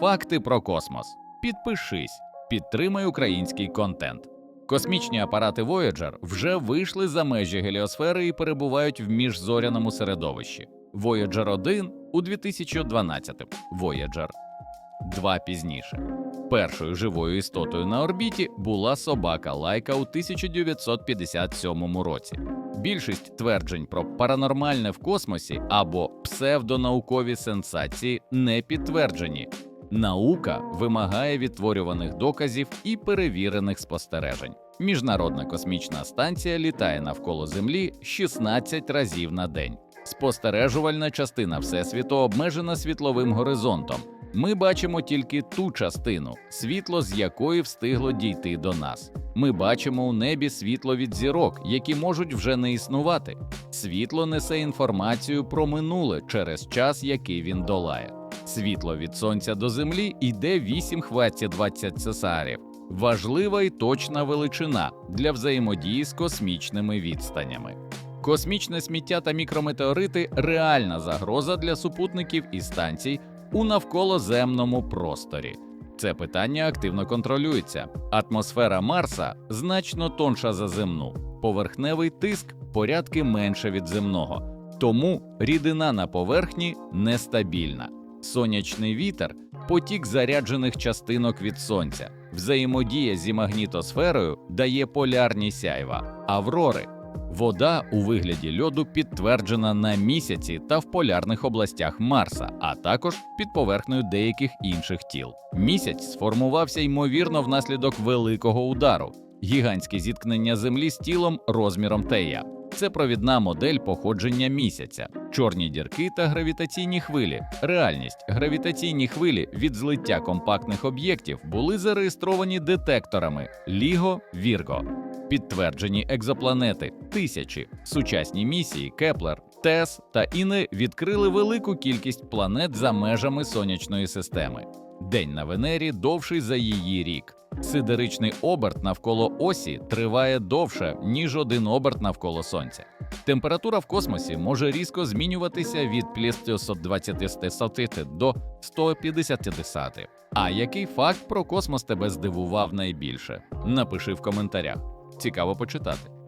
Факти про космос. Підпишись, підтримай український контент. Космічні апарати Voyager вже вийшли за межі геліосфери і перебувають в міжзоряному середовищі. Voyager 1 у 2012, Voyager 2 пізніше. Першою живою істотою на орбіті була собака Лайка у 1957 році. Більшість тверджень про паранормальне в космосі або псевдонаукові сенсації не підтверджені. Наука вимагає відтворюваних доказів і перевірених спостережень. Міжнародна космічна станція літає навколо Землі 16 разів на день. Спостережувальна частина Всесвіту обмежена світловим горизонтом. Ми бачимо тільки ту частину, світло з якої встигло дійти до нас. Ми бачимо у небі світло від зірок, які можуть вже не існувати. Світло несе інформацію про минуле через час, який він долає. Світло від сонця до землі йде 8 хваті 20 цесарів. Важлива і точна величина для взаємодії з космічними відстанями. Космічне сміття та мікрометеорити реальна загроза для супутників і станцій у навколоземному просторі. Це питання активно контролюється. Атмосфера Марса значно тонша за земну, поверхневий тиск порядки менше від земного, тому рідина на поверхні нестабільна. Сонячний вітер потік заряджених частинок від сонця. Взаємодія зі магнітосферою дає полярні сяйва, аврори. Вода у вигляді льоду підтверджена на місяці та в полярних областях Марса, а також під поверхнею деяких інших тіл. Місяць сформувався ймовірно внаслідок великого удару, гігантське зіткнення Землі з тілом розміром Тея. Це провідна модель походження місяця, чорні дірки та гравітаційні хвилі. Реальність гравітаційні хвилі від злиття компактних об'єктів були зареєстровані детекторами Ліго Вірго. Підтверджені екзопланети тисячі, сучасні місії Кеплер, ТЕС та Іни відкрили велику кількість планет за межами сонячної системи. День на Венері довший за її рік. Сидеричний оберт навколо осі триває довше, ніж один оберт навколо сонця. Температура в космосі може різко змінюватися від плюс 120 до 150. А який факт про космос тебе здивував найбільше? Напиши в коментарях. Цікаво почитати.